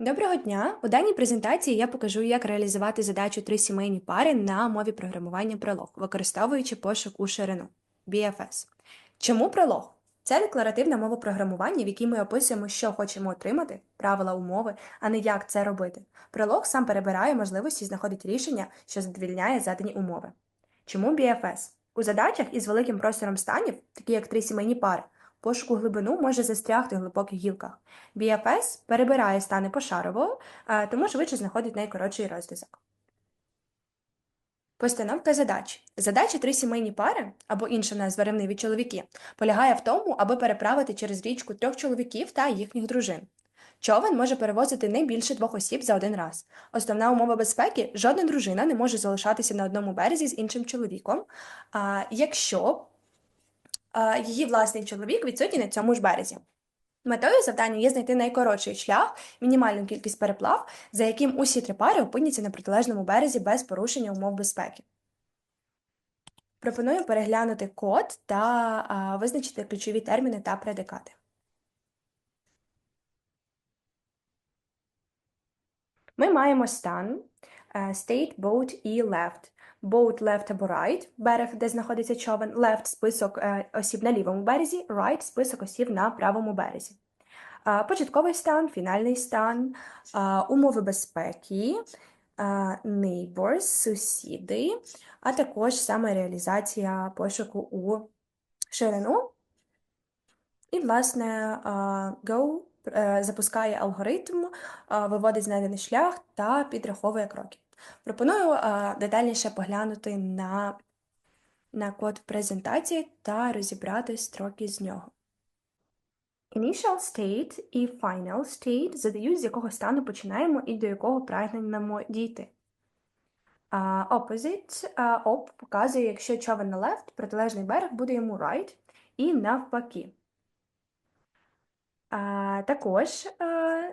Доброго дня! У даній презентації я покажу, як реалізувати задачу три сімейні пари на мові програмування пролог, використовуючи пошук у ширину BFS. Чому пролог? Це декларативна мова програмування, в якій ми описуємо, що хочемо отримати, правила умови, а не як це робити. Пролог сам перебирає можливості і знаходить рішення, що задовільняє задані умови. Чому BFS? У задачах із великим простором станів, такі як три сімейні пари, пошуку глибину може застрягти в глибоких гілках. BFS перебирає стани пошарово, тому швидше знаходить найкоротший розв'язок. Постановка задач. Задача три сімейні пари, або інша назва ревниві чоловіки, полягає в тому, аби переправити через річку трьох чоловіків та їхніх дружин. Човен може перевозити не більше двох осіб за один раз. Основна умова безпеки жодна дружина не може залишатися на одному березі з іншим чоловіком, а, якщо її власний чоловік відсутній на цьому ж березі. Метою завдання є знайти найкоротший шлях, мінімальну кількість переплав, за яким усі три пари опиняться на протилежному березі без порушення умов безпеки. Пропоную переглянути код та а, визначити ключові терміни та предикати. Ми маємо стан state, boat і left. Boat left або right – берег, де знаходиться човен, left – список осіб на лівому березі, right – список осіб на правому березі. Початковий стан, фінальний стан, умови безпеки, neighbors, сусіди, а також саме реалізація пошуку у ширину. І, власне, Go е, запускає алгоритм, виводить знайдений шлях та підраховує кроки. Пропоную детальніше поглянути на, на код презентації та розібрати строки з нього. Initial state і final state задають, з якого стану починаємо і до якого прагнемо дійти. Uh, opposite op показує, якщо човен на left, протилежний берег буде йому right, і навпаки. Uh, також uh,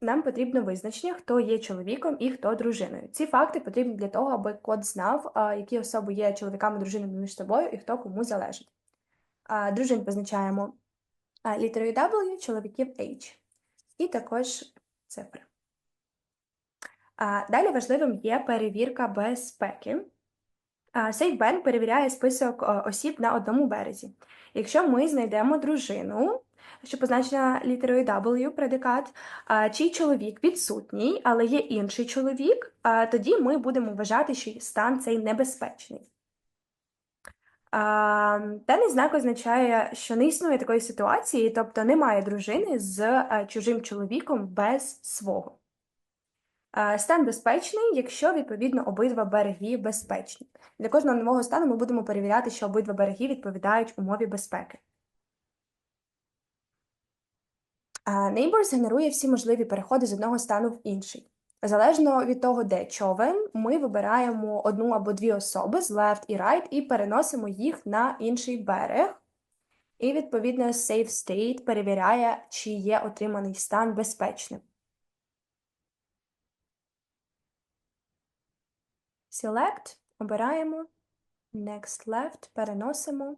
нам потрібно визначення, хто є чоловіком і хто дружиною. Ці факти потрібні для того, аби код знав, які особи є чоловіками дружинами між собою і хто кому залежить. Дружин позначаємо літерою W, чоловіків H. І також цифри. Далі важливим є перевірка безпеки. SafeBank перевіряє список осіб на одному березі. Якщо ми знайдемо дружину, що позначена літерою W предикат, чий чоловік відсутній, але є інший чоловік, тоді ми будемо вважати, що стан цей небезпечний. Даний знак означає, що не існує такої ситуації, тобто немає дружини з чужим чоловіком без свого. Стан безпечний, якщо, відповідно, обидва береги безпечні. Для кожного нового стану ми будемо перевіряти, що обидва береги відповідають умові безпеки. Neighbors генерує всі можливі переходи з одного стану в інший. Залежно від того, де човен, ми вибираємо одну або дві особи з left і right і переносимо їх на інший берег. І, відповідно, Safe State перевіряє, чи є отриманий стан безпечним. Select обираємо. Next left переносимо.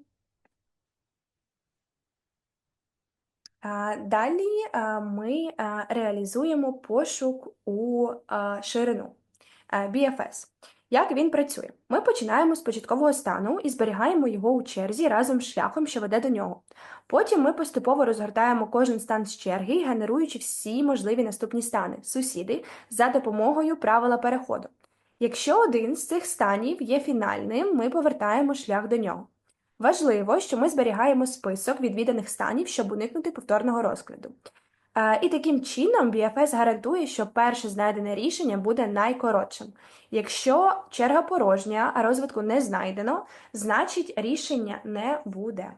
Далі ми реалізуємо пошук у ширину BFS. Як він працює? Ми починаємо з початкового стану і зберігаємо його у черзі разом з шляхом, що веде до нього. Потім ми поступово розгортаємо кожен стан з черги, генеруючи всі можливі наступні стани, сусіди, за допомогою правила переходу. Якщо один з цих станів є фінальним, ми повертаємо шлях до нього. Важливо, що ми зберігаємо список відвіданих станів, щоб уникнути повторного розкладу. Е, і таким чином BFS гарантує, що перше знайдене рішення буде найкоротшим. Якщо черга порожня, а розвитку не знайдено, значить рішення не буде.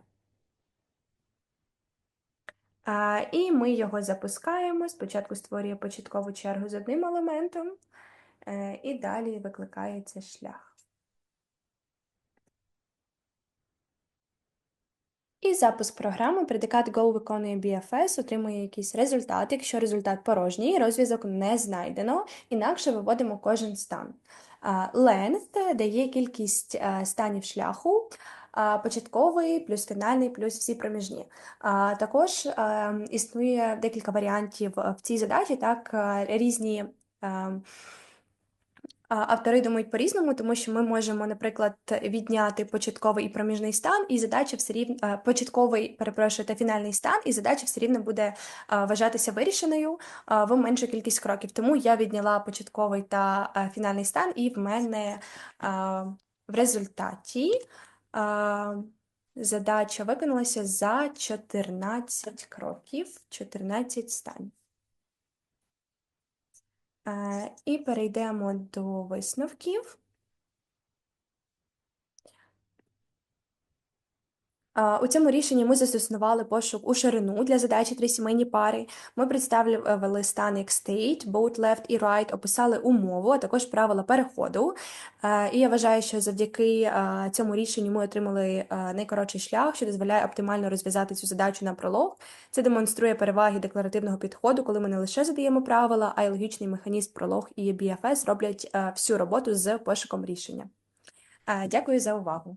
Е, і ми його запускаємо. Спочатку створює початкову чергу з одним елементом, е, і далі викликається шлях. Запуск програми предикат Go виконує BFS, отримує якийсь результат. Якщо результат порожній, розв'язок не знайдено, інакше виводимо кожен стан. Length дає кількість станів шляху, початковий плюс фінальний плюс всі проміжні. Також е, існує декілька варіантів в цій задачі, так, е, різні. Автори думають по-різному, тому що ми можемо, наприклад, відняти початковий і проміжний стан, і задача все рівно е, початковий, перепрошую, та фінальний стан, і задача все рівно буде е, вважатися вирішеною е, в меншу кількість кроків. Тому я відняла початковий та фінальний стан, і в мене в результаті задача виконалася за 14 кроків, 14 станів. Е, І перейдемо до висновків. У цьому рішенні ми застосували пошук у ширину для задачі три сімейні пари. Ми представили стан як state, both left і right, описали умову, а також правила переходу. Е, І я вважаю, що завдяки е, цьому рішенню ми отримали е, найкоротший шлях, що дозволяє оптимально розв'язати цю задачу на пролог. Це демонструє переваги декларативного підходу, коли ми не лише задаємо правила, а й логічний механізм пролог і BFS роблять е, всю роботу з пошуком рішення. Е, Дякую за увагу.